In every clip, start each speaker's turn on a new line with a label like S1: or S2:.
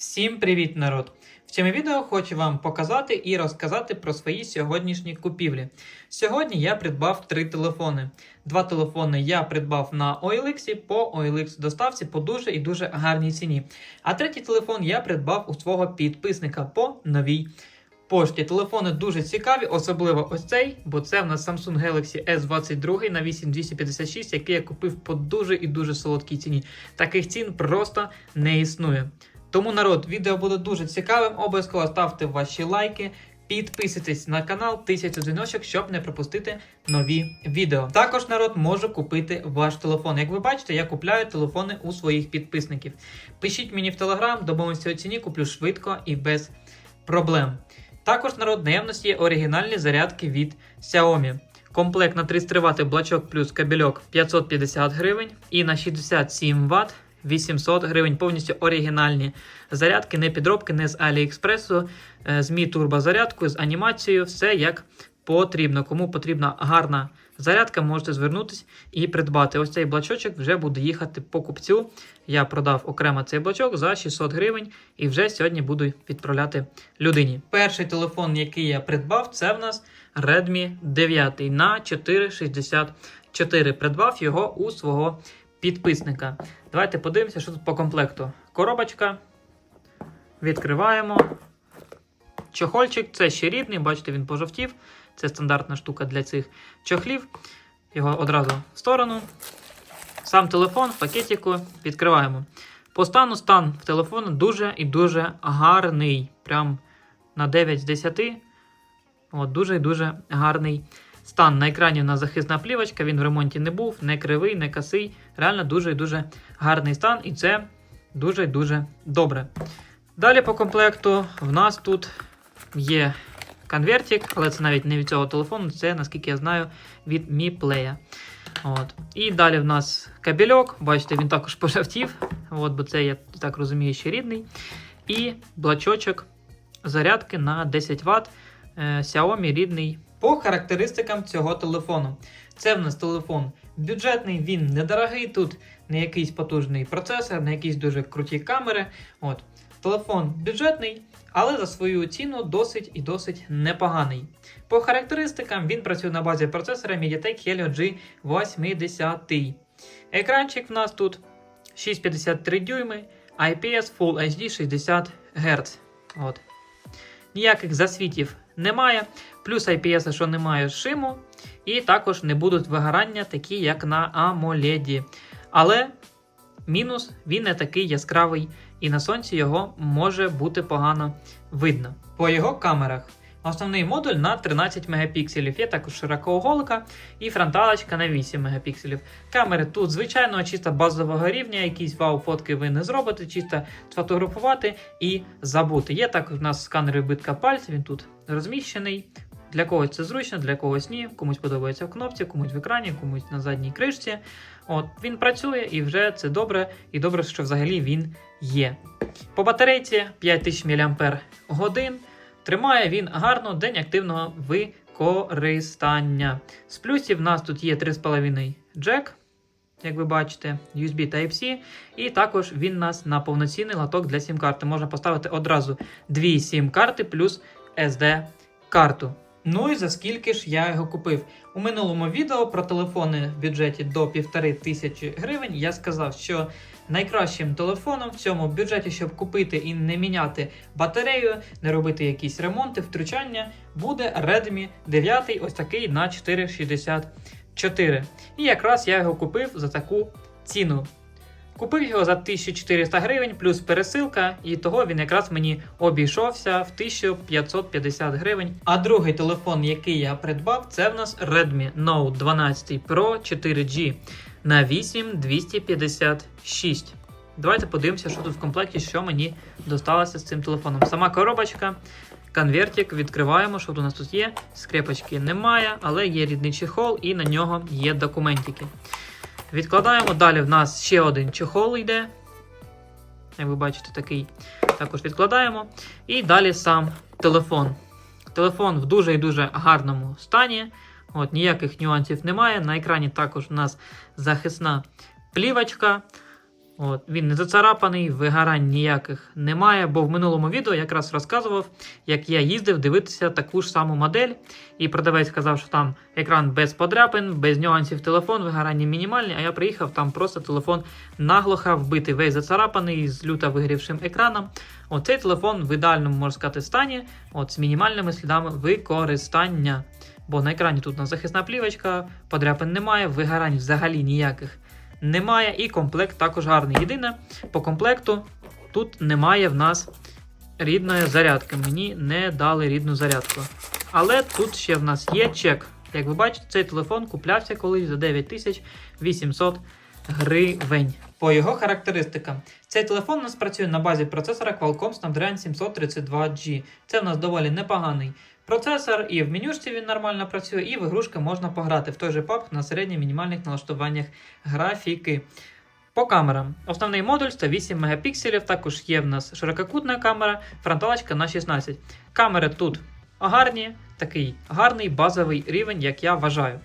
S1: Всім привіт, народ! В цьому відео хочу вам показати і розказати про свої сьогоднішні купівлі. Сьогодні я придбав три телефони. Два телефони я придбав на OLX по OLX доставці по дуже і дуже гарній ціні. А третій телефон я придбав у свого підписника по новій пошті. Телефони дуже цікаві, особливо ось цей, бо це в нас Samsung Galaxy S22 на 8256, який я купив по дуже і дуже солодкій ціні. Таких цін просто не існує. Тому народ, відео буде дуже цікавим. Обов'язково ставте ваші лайки, підписуйтесь на канал, тисячу дзвіночок, щоб не пропустити нові відео. Також народ може купити ваш телефон. Як ви бачите, я купляю телефони у своїх підписників. Пишіть мені в телеграм, домовимося у ціні, куплю швидко і без проблем. Також народ наявності є оригінальні зарядки від Xiaomi. Комплект на 33 Вт блачок плюс кабельок 550 гривень і на 67 Вт 800 гривень. Повністю оригінальні зарядки, не підробки, не з Аліекспресу, е, з Mi турбозарядкою, з анімацією, все як потрібно. Кому потрібна гарна зарядка, можете звернутися і придбати. Ось цей блачочок вже буде їхати по купцю. Я продав окремо цей блачок за 600 гривень і вже сьогодні буду відправляти людині. Перший телефон, який я придбав, це в нас Redmi 9 на 464. Придбав його у свого підписника. Давайте подивимося, що тут по комплекту. Коробочка. Відкриваємо. Чохольчик, це ще рідний, бачите, він пожовтів. Це стандартна штука для цих чохлів. Його одразу в сторону. Сам телефон в пакетику відкриваємо. По стану стан в телефону дуже і дуже гарний. Прям на 9 з 10. От, дуже і дуже гарний стан. На екрані у нас захисна плівочка, він в ремонті не був, не кривий, не косий. Реально дуже і дуже гарний стан, і це дуже і дуже добре. Далі по комплекту в нас тут є конвертик, але це навіть не від цього телефону, це, наскільки я знаю, від Mi Play. От. І далі в нас кабельок, бачите, він також пожовтів, от, бо це, я так розумію, ще рідний. І блачочок зарядки на 10 Вт. е, Xiaomi рідний. По характеристикам цього телефону. Це в нас телефон бюджетний, він недорогий. Тут не якийсь потужний процесор, не якісь дуже круті камери. От. Телефон бюджетний, але за свою ціну досить і досить непоганий. По характеристикам він працює на базі процесора MediaTek Helio G80. Екранчик в нас тут 6,53 дюйми, IPS Full HD 60 Гц. От. Ніяких засвітів немає. Плюс IPS, що немає шиму, і також не будуть вигорання, такі як на AMOLED. Але мінус він не такий яскравий, і на сонці його може бути погано видно. По його камерах. Основний модуль на 13 мегапікселів, є також широкоуголка і фронталочка на 8 мегапікселів. Камери тут, звичайно, чисто базового рівня, якісь вау-фотки ви не зробите, чисто сфотографувати і забути. Є також у нас сканер відбитка пальця, він тут розміщений. Для когось це зручно, для когось ні. Комусь подобається в кнопці, комусь в екрані, комусь на задній кришці. От Він працює і вже це добре, і добре, що взагалі він є. По батарейці 5000 мАч. Тримає він гарно день активного використання. З плюсів в нас тут є 3,5 джек, як ви бачите, USB Type-C, і також він нас на повноцінний латок для сім-карти. Можна поставити одразу дві сім-карти плюс SD-карту. Ну і за скільки ж я його купив? У минулому відео про телефони в бюджеті до 1500 гривень я сказав, що найкращим телефоном в цьому бюджеті, щоб купити і не міняти батарею, не робити якісь ремонти, втручання, буде Redmi 9, ось такий на 464. І якраз я його купив за таку ціну. Купив його за 1400 гривень плюс пересилка, і того він якраз мені обійшовся в 1550 гривень. А другий телефон, який я придбав, це в нас Redmi Note 12 Pro 4G на 8256. Давайте подивимося, що тут в комплекті, що мені досталося з цим телефоном. Сама коробочка, конвертик, відкриваємо, що у нас тут є. Скрепочки немає, але є рідний чехол і на нього є документики. Відкладаємо. Далі в нас ще один чехол йде. Як ви бачите, такий також відкладаємо. І далі сам телефон. Телефон в дуже і дуже гарному стані. От, Ніяких нюансів немає. На екрані також у нас захисна плівочка. От, він не зацарапаний, вигорань ніяких немає, бо в минулому відео якраз розказував, як я їздив дивитися таку ж саму модель, і продавець сказав, що там екран без подряпин, без нюансів телефон, вигорання мінімальні, а я приїхав, там просто телефон наглухо вбитий, весь зацарапаний з люто вигрівшим екраном. Оцей телефон в ідеальному, можна сказати, стані, от з мінімальними слідами використання. Бо на екрані тут у нас захисна плівочка, подряпин немає, вигорань взагалі ніяких немає, і комплект також гарний. Єдине, по комплекту тут немає в нас рідної зарядки. Мені не дали рідну зарядку. Але тут ще в нас є чек. Як ви бачите, цей телефон куплявся колись за 9800 гривень. По його характеристикам, цей телефон у нас працює на базі процесора Qualcomm Snapdragon 732G. Це в нас доволі непоганий процесор, і в менюшці він нормально працює, і в ігрушки можна пограти в той же PUBG на середньо-мінімальних налаштуваннях графіки. По камерам. Основний модуль 108 мегапікселів, також є в нас ширококутна камера, фронталочка на 16. Камери тут гарні, такий гарний базовий рівень, як я вважаю.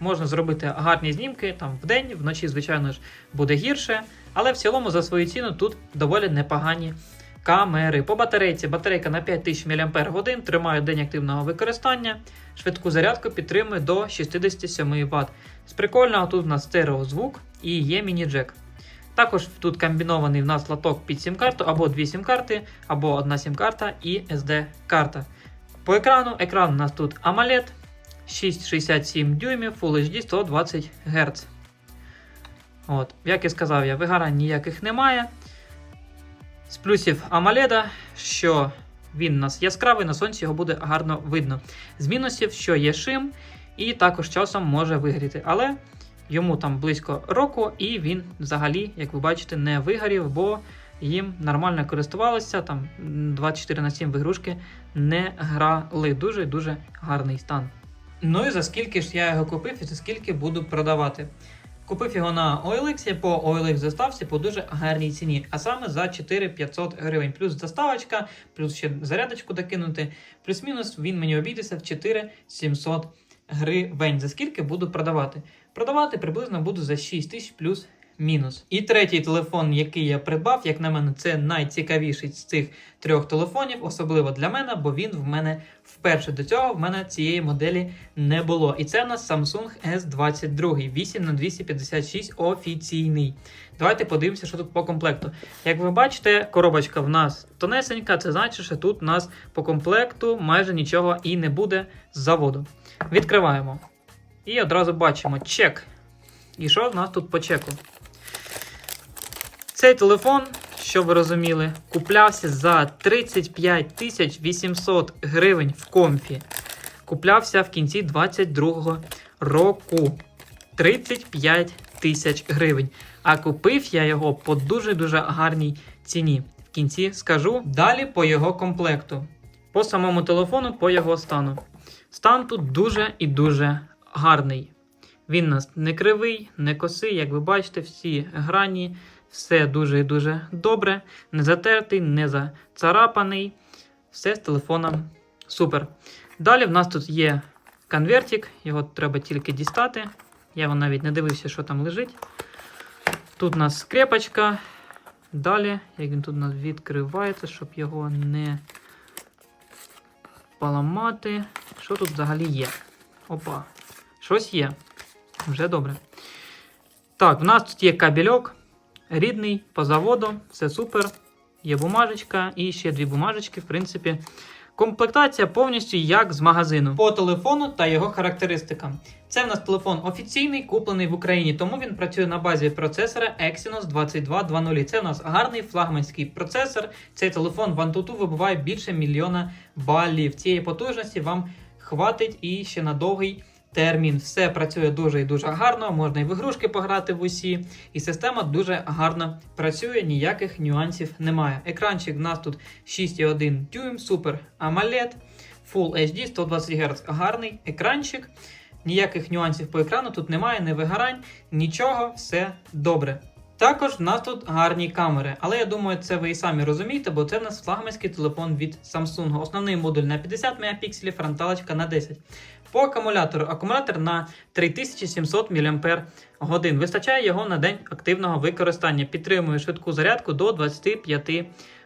S1: Можна зробити гарні знімки там вдень, вночі, звичайно ж, буде гірше. Але в цілому за свою ціну тут доволі непогані камери. По батарейці батарейка на 5000 мАч тримає день активного використання. Швидку зарядку підтримує до 67 Вт. З прикольного тут в нас стереозвук і є міні-джек. Також тут комбінований в нас лоток під сім-карту, або дві сім-карти, або одна сім-карта і SD-карта. По екрану екран у нас тут AMOLED 6,67 дюймів, Full HD 120 Гц. От, Як і сказав я, вигорань ніяких немає. З плюсів AMOLED, що він у нас яскравий, на сонці його буде гарно видно. З мінусів, що є шим, і також часом може вигріти. Але йому там близько року, і він взагалі, як ви бачите, не вигорів, бо їм нормально користувалися. Там 24 на 7 в ігрушки не грали. Дуже-дуже гарний стан. Ну і за скільки ж я його купив і за скільки буду продавати. Купив його на OLX, по OLX заставці по дуже гарній ціні, а саме за 4500 гривень. Плюс заставочка, плюс ще зарядочку докинути. Плюс-мінус він мені обійдеться в 4700 гривень. За скільки буду продавати? Продавати приблизно буду за 6 тисяч плюс мінус. І третій телефон, який я придбав, як на мене, це найцікавіший з цих трьох телефонів, особливо для мене, бо він в мене вперше до цього в мене цієї моделі не було. І це в нас Samsung S22 8 на 256 офіційний. Давайте подивимося, що тут по комплекту. Як ви бачите, коробочка в нас тонесенька, це значить, що тут у нас по комплекту майже нічого і не буде з заводу. Відкриваємо. І одразу бачимо чек. І що в нас тут по чеку? Цей телефон, щоб ви розуміли, куплявся за 35 тисяч 800 гривень в комфі. Куплявся в кінці 22-го року. 35 тисяч гривень. А купив я його по дуже-дуже гарній ціні. В кінці скажу. Далі по його комплекту. По самому телефону, по його стану. Стан тут дуже і дуже гарний. Він нас не кривий, не косий, як ви бачите, всі грані, все дуже і дуже добре, не затертий, не зацарапаний. Все з телефоном супер. Далі в нас тут є конвертик, його треба тільки дістати. Я його навіть не дивився, що там лежить. Тут у нас скрепочка. Далі, як він тут у нас відкривається, щоб його не поламати. Що тут взагалі є? Опа, щось є. Вже добре. Так, в нас тут є кабельок. Рідний по заводу, все супер. Є бумажечка і ще дві бумажечки, в принципі. Комплектація повністю як з магазину. По телефону та його характеристикам. Це в нас телефон офіційний, куплений в Україні, тому він працює на базі процесора Exynos 2220. Це у нас гарний флагманський процесор. Цей телефон в Antutu вибиває більше мільйона балів. Цієї потужності вам хватить і ще на довгий термін. Все працює дуже і дуже гарно. Можна і в ігрушки пограти в усі. І система дуже гарно працює, ніяких нюансів немає. Екранчик в нас тут 6,1 дюйм, супер AMOLED, Full HD 120 Гц. Гарний екранчик. Ніяких нюансів по екрану тут немає, не вигорань, нічого, все добре. Також в нас тут гарні камери, але я думаю, це ви і самі розумієте, бо це в нас флагманський телефон від Samsung. Основний модуль на 50 Мп, фронталочка на 10. По акумулятору акумулятор на 3700 мАч. Вистачає його на день активного використання. Підтримує швидку зарядку до 25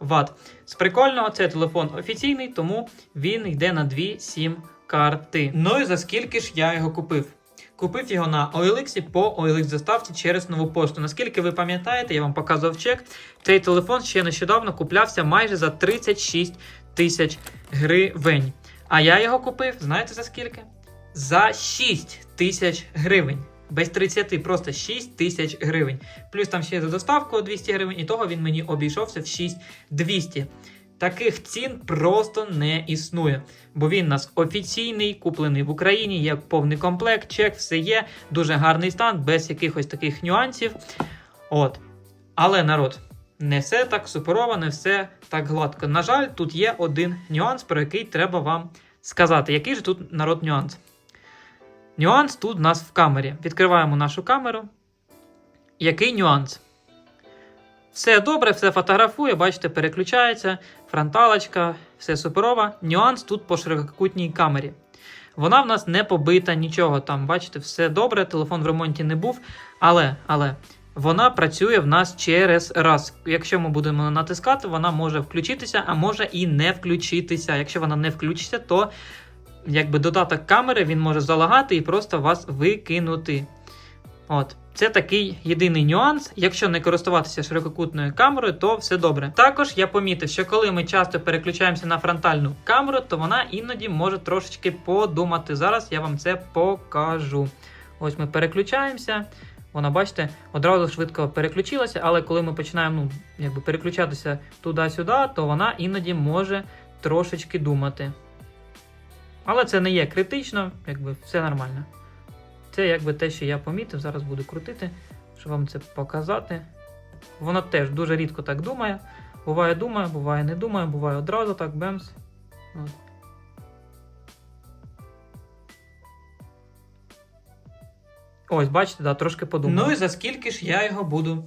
S1: Вт. З прикольного це телефон офіційний, тому він йде на 2 SIM карти. Ну і за скільки ж я його купив? Купив його на OLX по OLX заставці через нову пошту. Наскільки ви пам'ятаєте, я вам показував чек. Цей телефон ще нещодавно куплявся майже за 36 тисяч гривень. А я його купив, знаєте за скільки? За 6 тисяч гривень. Без 30, просто 6 тисяч гривень. Плюс там ще за доставку 200 гривень, і того він мені обійшовся в 6200. Таких цін просто не існує, бо він у нас офіційний, куплений в Україні, є повний комплект, чек, все є, дуже гарний стан, без якихось таких нюансів. От. Але народ, не все так суперово, не все так гладко. На жаль, тут є один нюанс, про який треба вам сказати. Який же тут народ нюанс? Нюанс тут у нас в камері. Відкриваємо нашу камеру. Який нюанс? Все добре, все фотографує, бачите, переключається, фронталочка, все суперово. Нюанс тут по ширококутній камері. Вона в нас не побита, нічого там, бачите, все добре, телефон в ремонті не був. Але, але вона працює в нас через раз. Якщо ми будемо натискати, вона може включитися, а може і не включитися. Якщо вона не включиться, то якби додаток камери він може залагати і просто вас викинути. От. Це такий єдиний нюанс. Якщо не користуватися ширококутною камерою, то все добре. Також я помітив, що коли ми часто переключаємося на фронтальну камеру, то вона іноді може трошечки подумати. Зараз я вам це покажу. Ось ми переключаємося. Вона, бачите, одразу швидко переключилася, але коли ми починаємо ну, якби переключатися туди-сюди, то вона іноді може трошечки думати. Але це не є критично, якби все нормально. Це якби те, що я помітив, зараз буду крутити, щоб вам це показати. Воно теж дуже рідко так думає. Буває думає, буває не думає, буває одразу так бемс. От. Ось, бачите, да, трошки подумав. Ну і за скільки ж я його буду.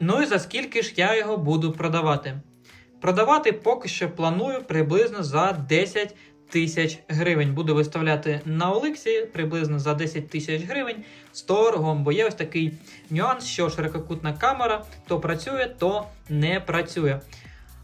S1: Ну і за скільки ж я його буду продавати? Продавати поки що планую приблизно за 10 тисяч гривень. Буду виставляти на Олексі приблизно за 10 тисяч гривень з торгом, бо є ось такий нюанс, що ширококутна камера то працює, то не працює.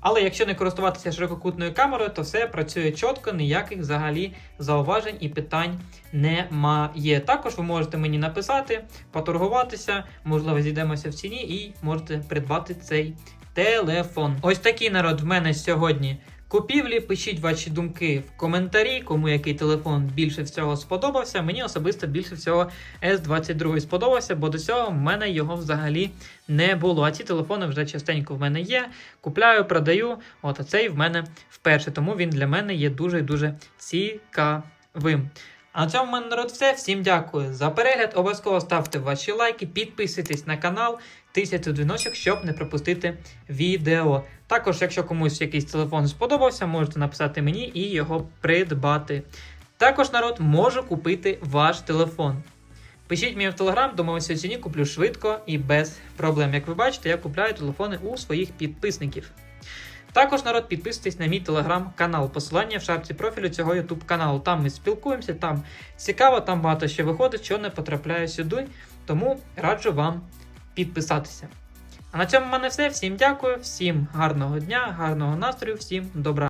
S1: Але якщо не користуватися ширококутною камерою, то все працює чітко, ніяких взагалі зауважень і питань немає. Також ви можете мені написати, поторгуватися, можливо, зійдемося в ціні і можете придбати цей телефон. Ось такий народ в мене сьогодні. Купівлі, пишіть ваші думки в коментарі, кому який телефон більше всього сподобався. Мені особисто більше всього S22 сподобався, бо до цього в мене його взагалі не було. А ці телефони вже частенько в мене є. Купляю, продаю. От а цей в мене вперше, тому він для мене є дуже дуже цікавим. А на цьому в мене народ все. Всім дякую за перегляд. Обов'язково ставте ваші лайки, підписуйтесь на канал, тисячу дзвіночок, щоб не пропустити відео. Також, якщо комусь якийсь телефон сподобався, можете написати мені і його придбати. Також народ можу купити ваш телефон. Пишіть мені в телеграм, домовимося ціні, куплю швидко і без проблем. Як ви бачите, я купляю телефони у своїх підписників. Також народ підписуйтесь на мій телеграм-канал. Посилання в шапці профілю цього ютуб каналу. Там ми спілкуємося, там цікаво, там багато що виходить, що не потрапляє сюди. Тому раджу вам підписатися. А на цьому в мене все. Всім дякую, всім гарного дня, гарного настрою, всім добра.